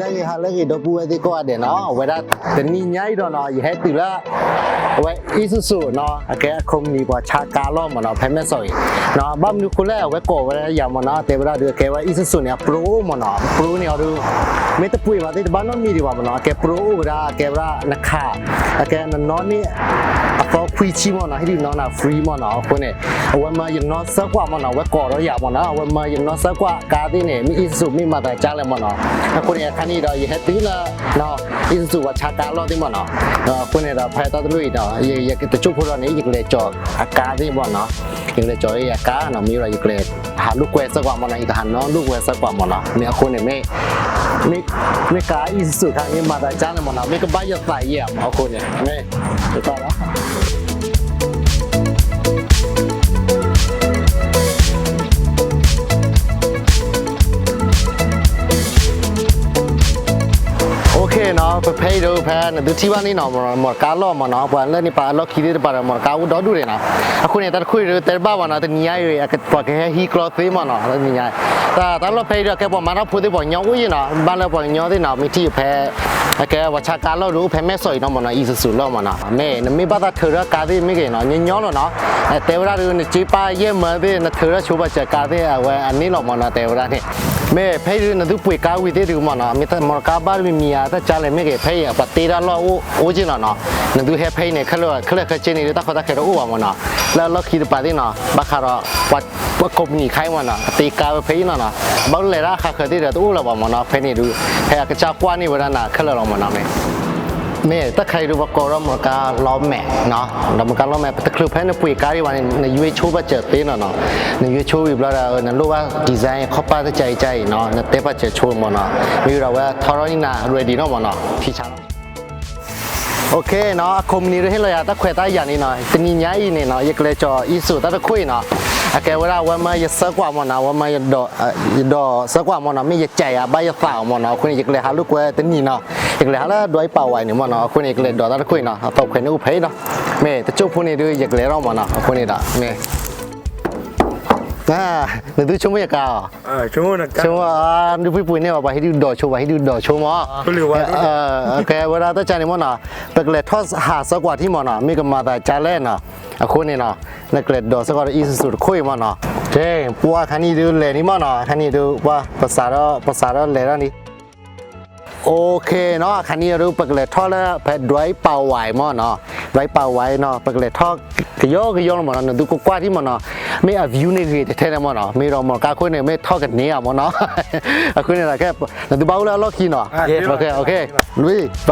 လာရဟာလည်းတော့ပူဝဲဒီကောတယ်နော်ဝဲတာတနီညိုင်တော့နော်ရဟဲတူလာဝဲအီဆူဆူနော်အကဲအခုံနီပေါ်ချာကာလောမနော်ဖဲမဲဆော်နော်ဘမ်နုခုလဲဝဲကောဝဲရမနော်တေဗရာဒီကဲဝဲအီဆူဆူနေပရိုမနော်ပရိုနေရောမေတပွေပါတဲ့ဘာနော်မီဒီပါမနော်အကဲပရိုဝရာကဲဗရာနခအကဲနော်နီ မနော်ဟိဒီနော်နာ free မနော်ခုနေဝမယနော်ဆက်ကွာမနော်ဝကော်တော့ရမနော်ဝမယနော်ဆက်ကွာကားတဲ့နေမိအစ်စုမိမတာကြားလဲမနော်အခုနေခဏီတော့ရဟတူလာနော်အစ်စုဝချကာလို့ဒီမနော်ခုနေတော့ဖဲတော့လူရတော့ရရတချို့ဖို့တော့နေရကလေးကြောအကားဒီမနော်ရကလေးကြောရကားနော်မိရရကလေးဟာလူကွဲဆက်ကွာမနော်ဤဟာနော်လူကွဲဆက်ကွာမနော်မြေအခုနေမေမေမေကာအစ်စုခါမိမတာကြားလဲမနော်မေကဘာရဆိုင်ရမအခုနေမေတော့လား နော်ပဖေးတို့ဖန်ဒူတီဝနီနော်မော်ကာလောမနော်ပွမ်လည်းနိပါလောခီတဲ့ပါရမော်ကာဝဒေါ်ဒူရနာအခုနေတခွေတဲဘာဝနာတနီယာရအကပကဟီကလောသေးမနော်လည်းနီယာတာတလောဖေးရကဲပေါ်မနာဖူတဲ့ပေါ်ညောင်းဝေးနော်ဘာလဲပေါ်ညောင်းတဲ့နော်မိတီဖဲ ยดูแต่บ้าว่าเนาะตะนี่ยอยู่อะปะแค่ฮีคลอสมาเนาะตะนี่ยตาตาล็อกเพย์ดูแค่ปมาเนาะพูดได้บ่ญออุ้ยเนาะบ้านแล้วบ่ญอได้เนาะมีที่แพ้แกว่าชาการล่อรู้แพ้แม่สอยเนาะมันเนาะอีสุๆล่อมาเนาะแม่นไม่บ้าตาเธอการได้ไม่เก่งเนาะญอๆเนาะแต่เวลาดูนี่จีป้าเยี่ยมมาได้นะเธอชูบจะการได้เอาไว้อันนี้ล่อมาเนาะแต่เวลานี่မဲဖဲရနသူပွေကားဝီတဲ့ဒီမနော်မိတမကာဘာမီမီယာတချလဲမဲ เม่ถ้าใครรู้ว่าโกร่เ머나메 මේ ත කයිරුව කොරමක ලොම්ම නා නමක ලොම පැතකලු පැන පුයි කාරි වන න යුවේ චෝබ චතේ න න න යුවේ චෝ විබ්ලා න ලෝවා ඩිසයින් කොපා ත චයි චයි න න තේ පච චෝ මොන මේ රවා තරනි නා රෙඩි න මොන පිචා โอเคเนาะคมนี้เราให้เราอยากตะเควตาอย่างนี้เนาะตะนี่ย้ายีนี่เนาะอยากเลยจออีสุตะตะคุยเนาะอาแกเวลาว่ามาอยากเสกว่ามันาะว่ามาอยากดอยากดอเสกว่ามันาะไม่อยากใจอะใบอยากสาวมันเนาะคนอยากเลยหาลูกเวตินีเนาะ อีกแล้วละด้วยเป่าไว้เนี่ยมันเนาะคุนอีกเลยดอตัดคุยเนาะตบคุนอุเพยเนาะเม่ตะจุ๊บพวกนี้ด้วยอยกเลี้ยงเราหมดเนาะคุนนี้ด่ะเมย์น่าหนึ่งตัวชั่วยากาวอชั่วโมงนะชั่วโมดูพี่ปุ๋ยเนี่ยว่าไปให้ดูดอชัวให้ดูดอชัวมอก็หรือว่าเออโอเคเวลาตั้งใจในมอน่ะตะเกล็ดทอดหาสักกว่าที่มอน่ะมีกับมาแต่จ้าเล่นเนาะคุณนี่เนาะตะเกล็ดดอสักกว่าอีสุดคุยมอน่ะเจ้ปัวคันนี้ดูเลยนี่มอน่ะคันนี้ดูว่าภาษาเราภาษาเราเลยแล้วนี่ โอเคเนาะคันนี้รู้ปกเลทอแล้วแพดด้วยเป่าไหวมอเนาะด้วยเป่าไหวเนาะปกเลทอกยอกยอกมอนะดูกกว่าที่มนาไม่อะวิวนี่คือเท่ๆมอเนาะมีเรามอกาคุนี่ไม่ทอกันนี้อ่ะมอเนาะอะคุนี่ละแค่ดูเบาแล้วล็อกคีเนาะ โอเค โอเค ลุยไป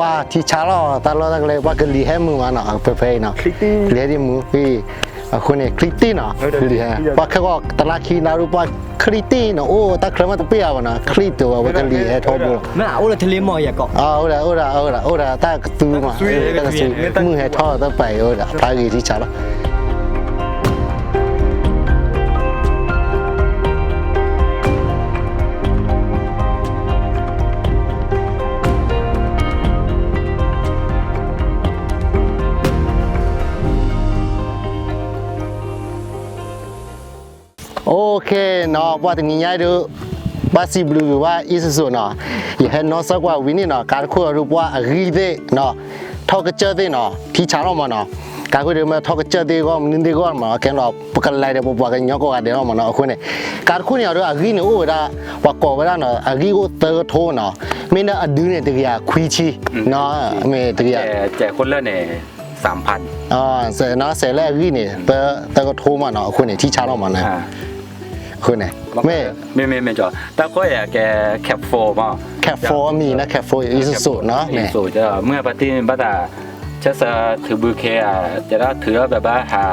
ว่าที่ชาลอตลอดเลยว่าก็ลีให้มือมาเนาะเพื่อๆเนาะลีให้มือพี่คนนี้คลิตี้เนาะลีให้ว่าเขาก็าตลาดคีนารูปว่าคลิตี้เนาะโอ้ตาเคลมาตเปียวนะคลิตตัวว่าก็ลีให้ทอบุน่ะโอ้ละทะเลหมอกอยาก็อ๋อโอ้ละโอ้ละโอ้ละโอ้ละตาตูมาตาตูมือให้ทอตั้งไปโอ้ละพากีที่ชาลอ โอเคเนาะว่าถึงนี้ดูบาซิบลูว่าอิสุสุเนาะยเห็นเนาะสักว่าวินี่เนาะการคุยรูปว่ารีเดเนาะทอกเจอเดเนาะที่ชาเรามาเนาะการคุยเรื่องทอกเจอเดก็มันดีก็มาแกนเราปกันไล่เดี๋ยวปกันยอกก็เดี๋ยวมาเนาะคุณเนี่ยการคุยเนี่ยดูอารีเนี่ยโอ้ดาว่าก่อว่าเนาะอารีก็เตอโทเนาะไม่น่าอดูเนี่ยตะกี้คุยชีเนาะไม่ตะกี้ แจกแจกคนละเนี่ย สามพันอ่าเสร็จเนาะเสร็จแล้วรีเนี่ยเตอเตอก็โทมาเนาะคุณเนี่ยที่ชาเรามาเนาะอ่าคุณเนี่ยไม่ไม่ไม่ไม่จอแต่ก็อยากแกแคปโฟมาแคปโฟมีนะแคปโฟอีสุสุเนาะอีเนี่ยสุจะเมื่อปฏิบัติเชสถือบือเคอะจะได้ถือแบบว่าหา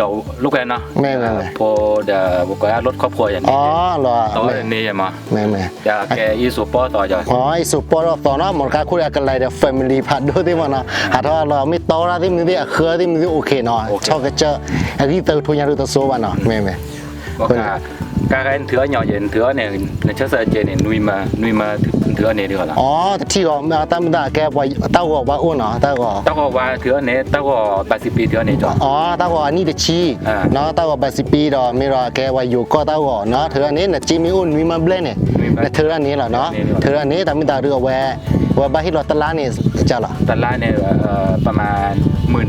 ดอกลูกแอนเนาะไม่ไม่ไม่ พอเดี๋ยวบุกก็รถครอบครัวอย่างอ๋นี้อเหรอต่อไม่นี่มาไม่ไม่จะแกอีสุปอต่อจะอ๋อไอสุปอร์ตอนนั้นมันก็คุยกันเลยเดี๋ยว family พัดด้วยที่มันนะหาทว่าเราไม่โตแล้วที่มันที่เครือที่มันที่โอเคเนาะชอบก็เจอไอ้ที่เตอทุนยารุตโซบ้านเนาะไม่ไม่ก็การการถือหน่อเย็นถือเนี่ยในเชสเจเนี่ยนุยมานุยมาถือเนี่ยดีกว่า ละอ๋อที่ก็มาตั้งแต่แกว่าตั้งก็ว่าอ้วนเนาะตั้งก็ตั้งก็ว่าถือเนี่ยตั้งก็แปดสิบปีถือเนี่ยจออ๋อตั้งก็อันนี้เดชีอ่าเนาะตั้งก็บาสิปีดอมีรอแกว่าอยู่ก็ตั้งก็เนาะเธออันนี้น่ะจิมีอุ่นมีมาเบลเนี่ยเธออันนี้เหรอเนาะเธออันนี้แต่ไม่ได้เรือแวว่าบ้านที่เราตลาดนี่จะเหรอตลาดเนี่ยประมาณหมื่น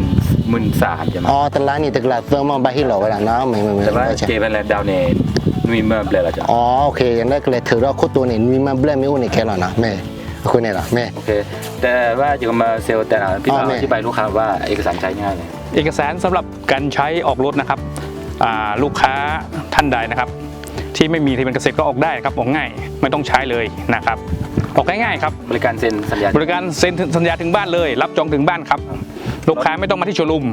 หมื่นสามใช่ไหมอ๋อตลาดนี่ตลาดเติมมาบ้านที่เราไว้แล้วเนาะไม่ไม่ไม่แต่ว่าไม่ใช่เจเป็นแล้วดาวเนี่ยนุยมาเปล่าจ้ะอ๋อโอเคอย่างนั้นก็เลยถือว่าโคตรตัวนี่มีมาเบลไม่อุ่นนี่แค่หรอนะแม่คุณเนี่ยเหรอแม่ โอเค แต่ว่าจะมาเซลล์แต่ละพี่อ๋อน้องแม่ อธิบายลูกค้าว่าเอกสารใช้ง่ายเลย เอกสารสำหรับการใช้ออกรถนะครับอ่าลูกค้าท่านใดนะครับ ที่ไม่มีทะเบียนเกษตรก็ออกได้ครับออกง่ายไม่ต้องใช้เลยนะครับ ออกง่ายๆครับ บริการเซ็นสัญญา บริการเซ็นสัญญาถึงบ้านเลย รับจองถึงบ้านครับ ลูกค้าไม่ต้องมาที่โชว์รูม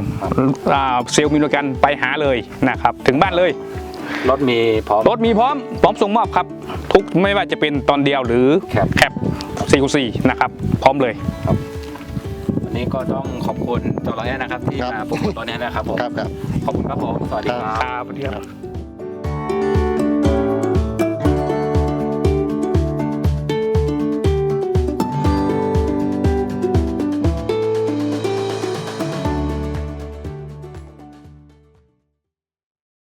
อ่าเซลล์มีบริการไปหาเลยนะครับ ถึงบ้านเลย รถมีพร้อม รถมีพร้อมพร้อมส่งมอบครับ ทุกไม่ว่าจะเป็นตอนเดียวหรือแคปแคป4 4นะครับ พร้อมเลย วันนี้ก็ต้องขอบคุณจอร์แอนนะครับที่ครับ มาโปรโมทตอนนี้นะครับผมครับครับ ขอบคุณครับผมสวัสดีครับ ครับสวัสดีครับ